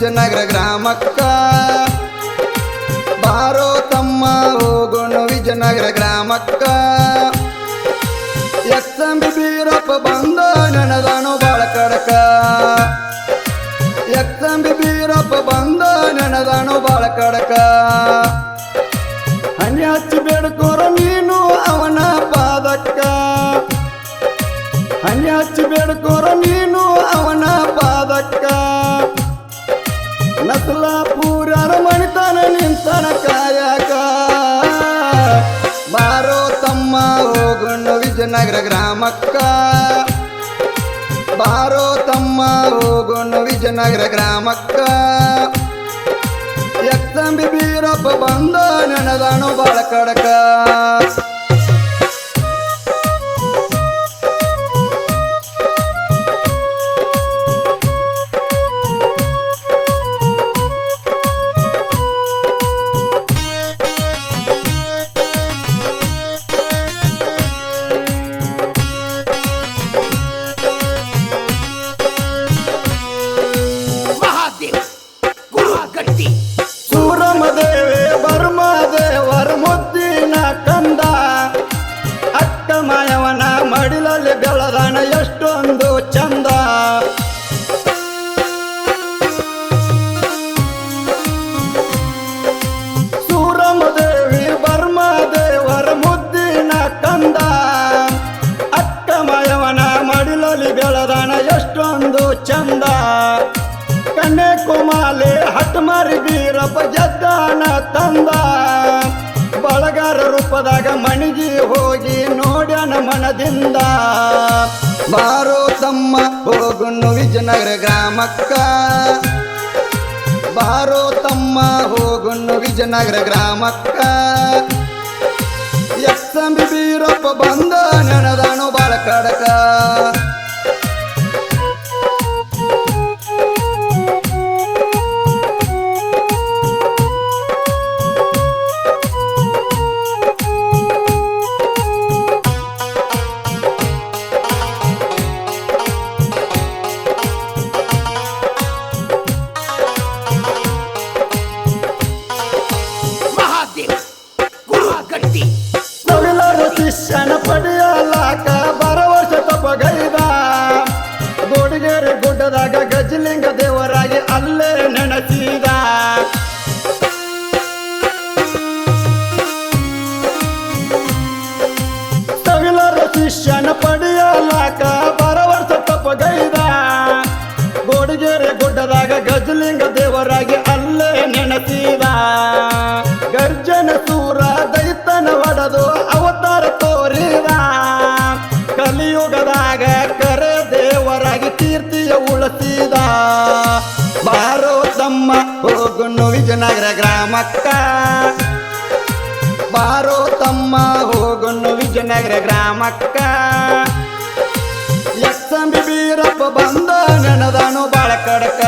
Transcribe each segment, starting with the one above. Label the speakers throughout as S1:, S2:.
S1: ವಿಜಯನಗರ ಗ್ರಾಮಕ್ಕ. ಬಾರೋ ತಮ್ಮ ಹೋಗೋಣ ವಿಜಯನಗರ ಗ್ರಾಮಕ್ಕ. ನಿಂತನ ಕಾಯಕ ಬಾರೋ ತಮ್ಮ ಹೋಗೋಣ ವಿಜಯನಗರ ಗ್ರಾಮಕ್ಕ. ಬಾರೋ ತಮ್ಮ ಹೋಗೋಣ ವಿಜಯನಗರ ಗ್ರಾಮಕ್ಕ. ಎತ್ತಂಬಿ ಬೀರಪ್ಪ ಬಂದ ನೆನದಾನು ಬಾಳ ಕಡಕ ಚಂದ ಕನ್ಯಾಕುಮಾರಿ ಹಟ್ಮಾರಿ ಬೀರಪ್ಪ ಜದ್ದಾನ ತಂದ. ಬಳಗಾರ ರೂಪದಾಗ ಮಣಿಗಿ ಹೋಗಿ ನೋಡ್ಯಾನ ಮನದಿಂದ. ಬಾರೋ ತಮ್ಮ ಹೋಗುಣ್ಣು ವಿಜಯನಗರ ಗ್ರಾಮಕ್ಕ. ಬಾರೋ ತಮ್ಮ ಹೋಗುಣ್ಣು ವಿಜಯನಗರ ಗ್ರಾಮಕ್ಕ. ಎಕ್ಸಂಬಿ ಬೀರಪ್ಪ ಬಂದ ನೆನದಾನು ಬಾಳ ಕಡಕ ಗುಡ್ಡದಾಗ ಗಜಲಿಂಗ ದೇವರಾಗಿ ಅಲ್ಲೇ ನೆನೆಸಿದ ಸಾವಿರಾರು ಶಿಷ್ಯನ ಪಡೆಯಲಾಕ ಬರವರ್ಷ ತಪಗೈದ ಗೋಡಿಗೆರೆ ಗುಡ್ಡದಾಗ ಗಜಲಿಂಗ ದೇವರಾಗಿ ಹೋಗುಣ್ಣು ವಿಜಯನಗರ ಗ್ರಾಮಕ್ಕ. ಬಾರೋ ತಮ್ಮ ಹೋಗುಣ್ಣು ವಿಜಯನಗರ ಗ್ರಾಮಕ್ಕ. ಬಿ ಬೀರಪ್ಪ ಬಂದ ನೆನದಾನು ಬಾಳ ಕಡಕ.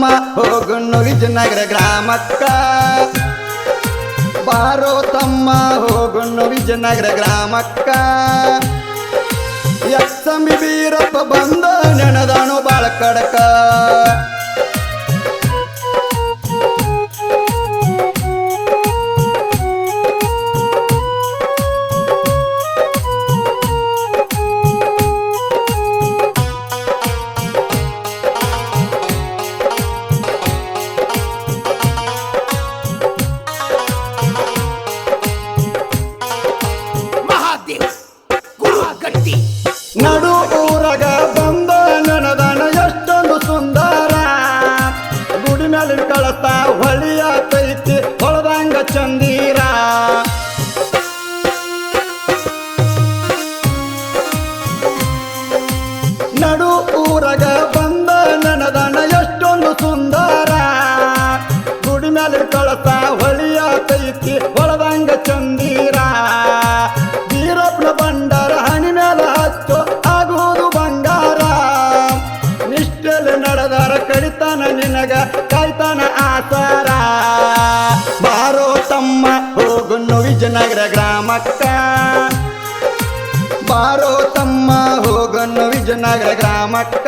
S1: ತಮ್ಮ ಹೋಗುಣ್ಣು ವಿಜಯನಗರ ಗ್ರಾಮಕ್ಕ. ಬಾರೋ ತಮ್ಮ ಹೋಗುಣ್ಣು ವಿಜಯನಗರ ಗ್ರಾಮಕ್ಕ. ಎಕ್ಸಂಬಿ ಬೀರಪ್ಪ ಬಂದ ನೆನದಾನು ಬಾಳ ಕಡಕ. ನಿನಗ ಕಾಯ್ತಾನ ಆಸಾರ. ಬಾರೋ ತಮ್ಮ ಹೋಗುನ್ನು ವಿಜಯನಗರ ಗ್ರಾಮಕ್ಕ. ಬಾರೋ ತಮ್ಮ ವಿಜಯನಗರ ಗ್ರಾಮಕ್ಕ.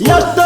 S1: Yattı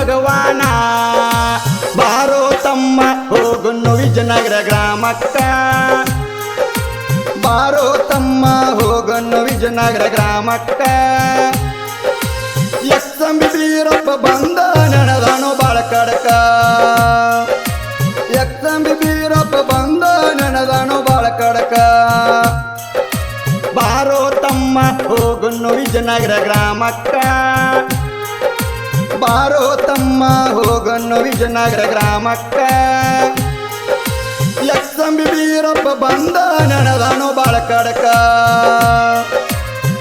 S1: ಭಗವಾನ. ಬಾರೋ ತಮ್ಮ ಹೋಗುನ್ನು ವಿಜಯನಗರ ಗ್ರಾಮಕ್ಕ. ಬಾರೋ ತಮ್ಮ ಹೋಗನ್ನು ವಿಜಯನಗರ ಗ್ರಾಮಕ್ಕ. ಎಕ್ಸಂಬಿ ಬೀರಪ್ಪ ಬಂದ ನನದಾನು ಬಾಳ ಕಡಕ. ಎಕ್ಸಂಬಿ ಬೀರಪ್ಪ ಬಂದ ನನದಾನು ಬಾಳ ಕಡಕ. ಬಾರೋ ತಮ್ಮ ಹೋಗುನ್ನು ವಿಜಯನಗರ ಗ್ರಾಮಕ್ಕ. ಬಾರೋ ತಮ್ಮ ಹೋಗನ್ನು ವಿಜಯನಗರ ಗ್ರಾಮಕ್ಕ. ಲಕ್ಷ್ಮಿ ವೀರಪ್ಪ ಬಂದ ನನದಾನು ಬಾಳ ಕಡಕ.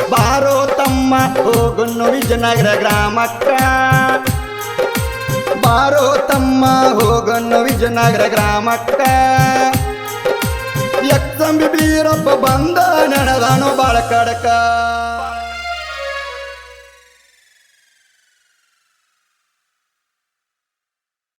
S1: ಬಾರೋ ತಮ್ಮ ಹೋಗನ್ನು ವಿಜಯನಗರ ಗ್ರಾಮಕ್ಕ. ಬಾರೋ ತಮ್ಮ ಹೋಗನ್ನು ವಿಜಯನಗರ ಗ್ರಾಮಕ್ಕ. ಲಕ್ಷ್ಮಿ ವೀರಪ್ಪ ಬಂದ ನನದಾನು ಬಾಳ ಕಡಕ.